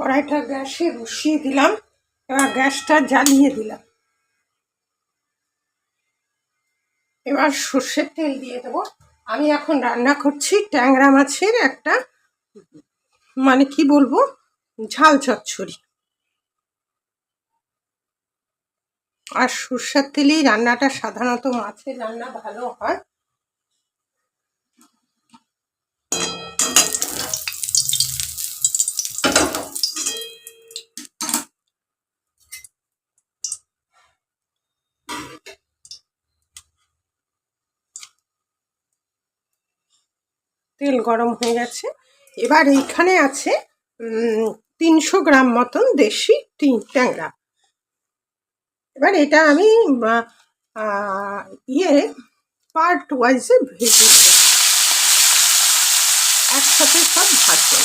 কড়াইটা গ্যাসে বসিয়ে দিলাম, এবার গ্যাসটা জ্বালিয়ে দিলাম। এবার সর্ষের তেল দিয়ে দেবো। আমি এখন রান্না করছি ট্যাংরা মাছের একটা মানে কি বলব, ঝাল চচ্চড়ি। আর সর্ষের তেলেই রান্নাটা সাধারণত মাছের রান্না ভালো হয়। তেল গরম হয়ে গেছে। এবার এইখানে আছে তিনশো গ্রাম মতন দেশি ট্যাংরা। এবার এটা আমি ইয়ে পার্ট ওয়াইজে ভেজে একসাথে সব ভাজবো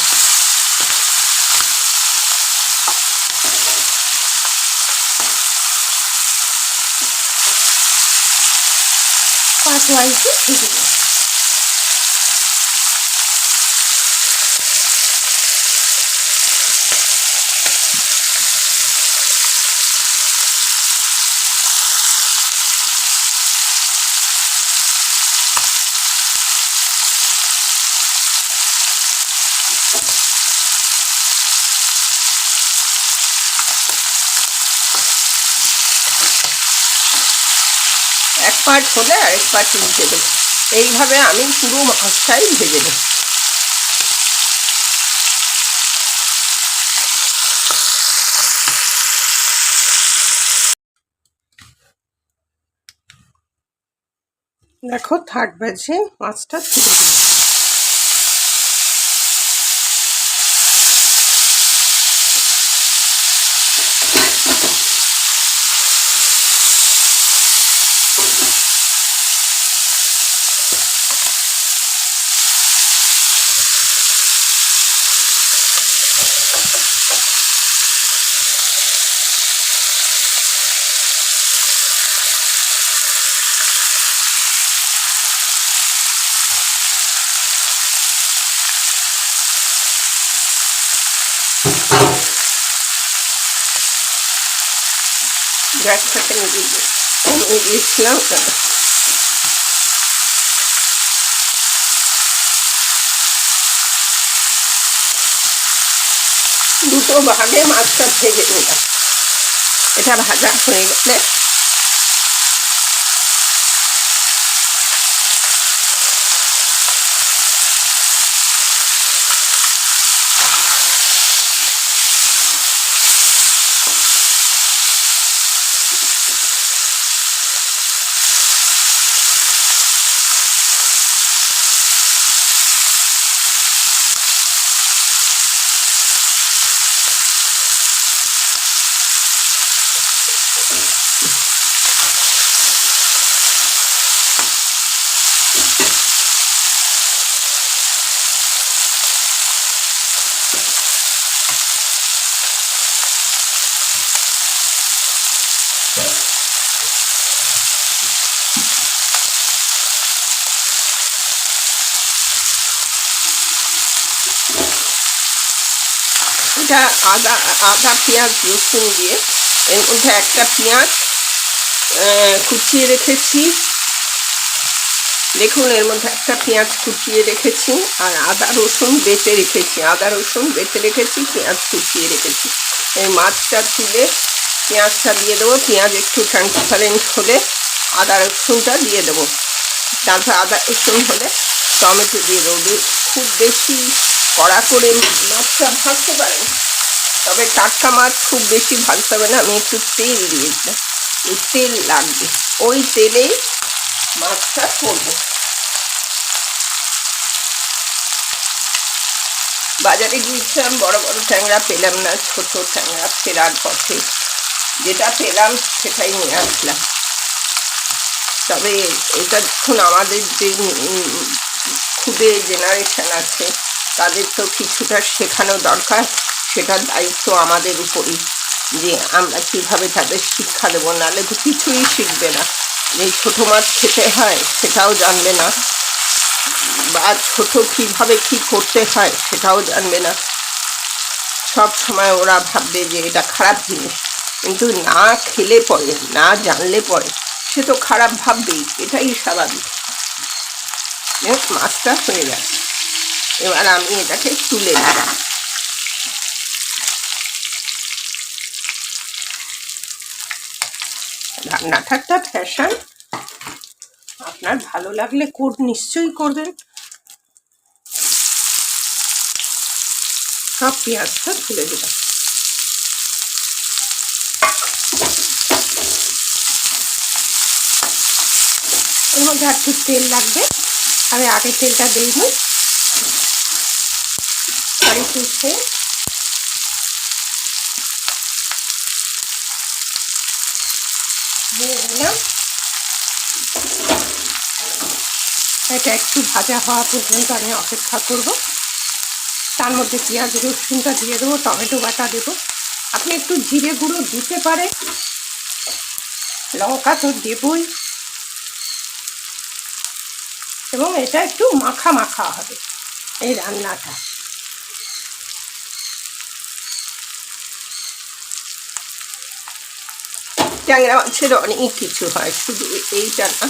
পার্ট ওয়াইজে ভেজে দেবো এক পার্ট হলে আরেক পার্ট উল্টে দেবো। এইভাবে আমি পুরো মাছটাই ভেজে নেব। দেখো থার্ড ব্যাচে মাছটা তুলে দিই গ্যাসটাকে নিয়ে দিয়ে কমিয়ে দিয়েছিলাম দুটো ভাগে মাছটা ভেজে নিলাম এটা ভাজা হয়ে গেলে এটা আদা আদা পেঁয়াজ রসুন দিয়ে। এর মধ্যে একটা পেঁয়াজ কুচিয়ে রেখেছি। দেখুন, এর মধ্যে একটা পেঁয়াজ কুচিয়ে রেখেছি আর আদা রসুন বেটে রেখেছি। আদা রসুন বেটে রেখেছি, পেঁয়াজ কুচিয়ে রেখেছি। এই মাছটা তুলে পেঁয়াজটা দিয়ে দেবো। পেঁয়াজ একটু ট্রান্সপারেন্ট হলে আদা রসুনটা দিয়ে দেবো। তারপর আদা রসুন হলে টমেটো দিয়ে দেবো। খুব বেশি কড়া করে মাছটা ভাজতে পারেন। তবে টাটকা মাছ খুব বেশি ভাজতে হবে না, আমি একটু তেল দিয়েছিলাম এই তেল লাগবে। ওই তেলেই মাছটা করব। বাজারে গিয়েছিলাম, বড় বড় ট্যাংরা পেলাম না, ছোট ট্যাংরা ফেরার পথে। যেটা পেলাম সেটাই নিয়ে আসলাম। তবে এটা দেখুন আমাদের যে খুদে জেনারেশন আছে তাদের তো কিছুটা শেখানো দরকার, সেটার দায়িত্ব আমাদের উপরই। যে আমরা কীভাবে তাদের শিক্ষা দেবো, নাহলে তো কিছুই শিখবে না। যে ছোটো মাছ খেতে হয়, সেটাও জানবে না। বা ছোট কীভাবে কি করতে হয়, সেটাও জানবে না। সব সময় ওরা ভাববে যে এটা খারাপ জিনিস। কিন্তু না খেলে পরে না জানলে পরে সে তো খারাপ ভাববেই, এটাই স্বাভাবিক। মাছটা হয়ে গেছে। এবার আমি এটাকে তুলে দিলাম রান্নাটা একটা ফ্যাশন। আপনার ভালো লাগলে কোড নিশ্চয়ই করবেন। সব পেঁয়াজটা তুলে দিলাম এর মধ্যে আর একটু তেল লাগবে। আমি আগে তেলটা দিইনি দিয়ে দিলাম এটা একটু ভাজা হওয়া পর্যন্ত আমি অপেক্ষা করব। তার মধ্যে পেঁয়াজ, রসুনটা দিয়ে দেবো, টমেটো বাটা দেবো। আপনি একটু জিরে গুঁড়ো দিতে পারে লঙ্কা তো দেবই। এবং এটা একটু মাখা মাখা হবে এই রান্নাটা। ট্যাংরা মাছের অনেক কিছু হয়। শুধু এইটা না,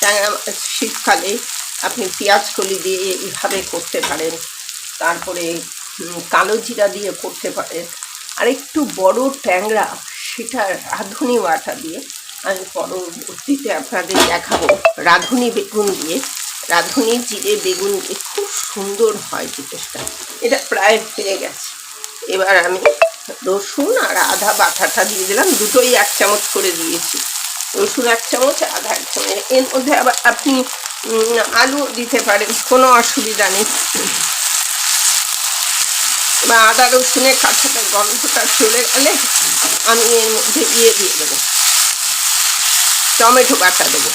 ট্যাংরা মাছ শীতকালে আপনি পেঁয়াজ কলি দিয়ে এইভাবে করতে পারেন। তারপরে কালো জিরা দিয়ে করতে পারেন। আর একটু বড় ট্যাংরা, সেটা রাঁধুনি বাটা দিয়ে আমি পরবর্তীতে আপনাদের দেখাবো। রাঁধুনি বেগুন দিয়ে, রাঁধুনি জিরে বেগুন দিয়ে খুব সুন্দর হয় জিনিসটা। এটা প্রায় হয়ে গেছে। এবার আমি রসুন আর আধা বাটাটা দিয়ে দিলাম। দুটোই এক চামচ করে দিয়েছি। রসুন এক চামচ, আধা এক চামচ। এর মধ্যে আবার আপনি আলু দিতে পারেন, কোনো অসুবিধা নেই। এবার আদা রসুনের কাঁচাটা, গন্ধটা চলে গেলে আমি এর মধ্যে দিয়ে দিয়ে দেবো। টমেটো বাটা দেবো।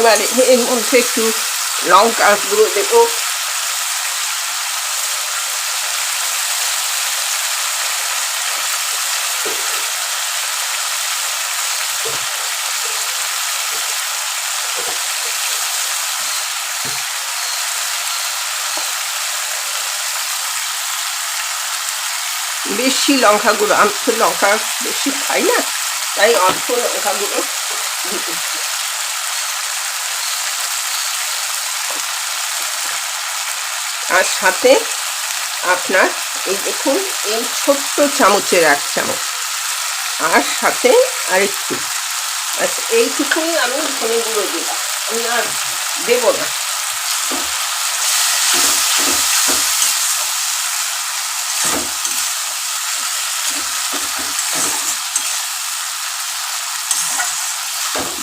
এবারে এর মধ্যে একটু লঙ্কা গুঁড়ো দেবো বেশি লঙ্কা গুঁড়ো আমি তো লঙ্কা বেশি খাই না তাই অল্প লঙ্কা গুঁড়ো আর সাথে আপনার এই দেখুন এই ছোট্ট চামচের এক চামচ। আর সাথে আরেকটু। আচ্ছা এইটুকুই আমি ধনে গুঁড়ো দিলাম। আমি আর দেবো না।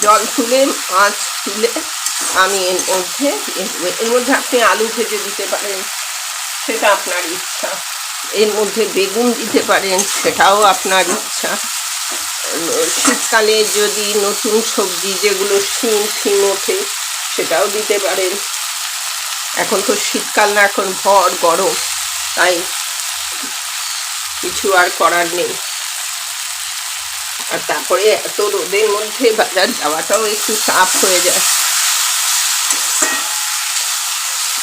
জল তুলে, মাছ তুলে আমি এর মধ্যে এর মধ্যে আপনি আলু ভেজে দিতে পারেন, সেটা আপনার ইচ্ছা। এর মধ্যে বেগুন দিতে পারেন, সেটাও আপনার ইচ্ছা। শীতকালে যদি নতুন সবজি, যেগুলো শিম ফিম ওঠে, সেটাও দিতে পারেন। এখন তো শীতকাল না, এখন ভর গরম, তাই কিছু আর করার নেই। আর তারপরে এত রোদের মধ্যে বাজার যাওয়াটাও একটু চাপ হয়ে যায়।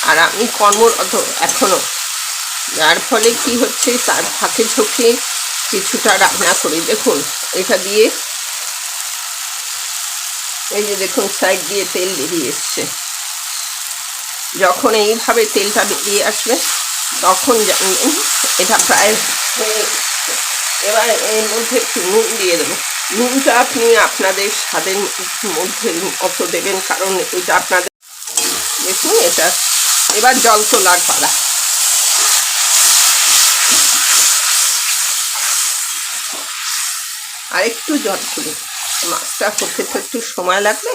আর আমি কর্মরত এখনও যার ফলে কি হচ্ছে, তার ফাঁকে ঝোঁকে কিছুটা রান্না করি। দেখুন, এটা দিয়ে এই যে দেখুন, সাইড দিয়ে তেল বেরিয়ে এসছে। যখন এইভাবে তেলটা বেরিয়ে আসবে, তখন জানবেন এটা প্রায় এবার এর মধ্যে একটু নুন দিয়ে দেবো। নুনটা আপনি আপনাদের স্বাদের মধ্যে মতো দেবেন, কারণ এটা আপনাদের দেখুন, এটা এবার জল তোলার পালা। আর একটু জল তুলি মাছটা হতে তো একটু সময় লাগবে।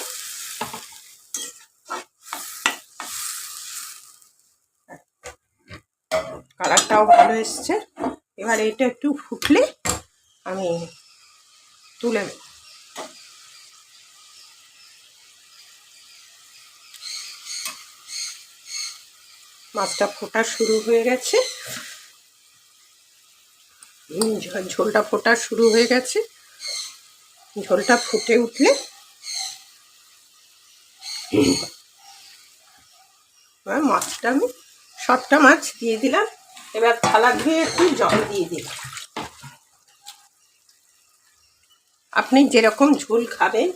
কালারটাও ভালো এসছে। এবার এটা একটু ফুটলে আমি তুলে নেব। মাছটা ফোটা শুরু হয়ে গেছে। ঝোলটা ফোটা শুরু হয়ে গেছে। ঝোলটা ফুটে উঠলে মাছটা আমি সবটা মাছ দিয়ে দিলাম। এবার থালা ধুয়ে একটু জল দিয়ে দিলাম। আপনি যেরকম ঝোল খাবেন,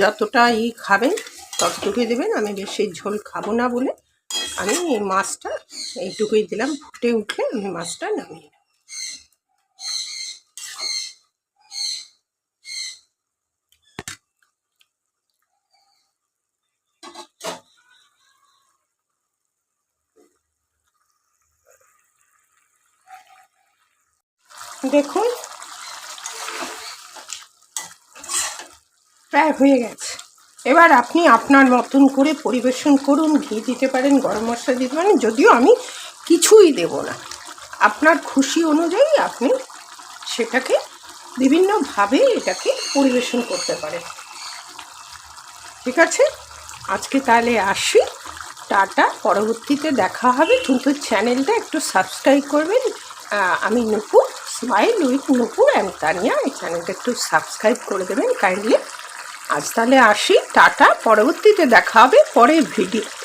যতটা ই খাবেন, ততটুকুই দেবেন। আমি বেশি ঝোল খাব না বলে আমি এই মাছটা এইটুকুই দিলাম ফুটে উঠলে আমি মাছটা নামিয়ে দেখুন প্রায় হয়ে গেছে। এবার আপনি আপনার মতন করে পরিবেশন করুন, ঘি দিতে পারেন, গরম মশলা দিতে পারেন, যদিও আমি কিছুই দেব না। আপনার খুশি অনুযায়ী আপনি সেটাকে বিভিন্নভাবে এটাকে পরিবেশন করতে পারেন। ঠিক আছে? আজকে তাহলে আসি। টাটা। পরবর্তীতে দেখা হবে। কিন্তু চ্যানেলটা একটু সাবস্ক্রাইব করবেন। আমি Nupur smile with Nupur and Tania. এই চ্যানেলটা একটু সাবস্ক্রাইব করে দেবেন কাইন্ডলি আজ তাহলে আসি টাটা পরবর্তীতে দেখা হবে পরের ভিডিওতে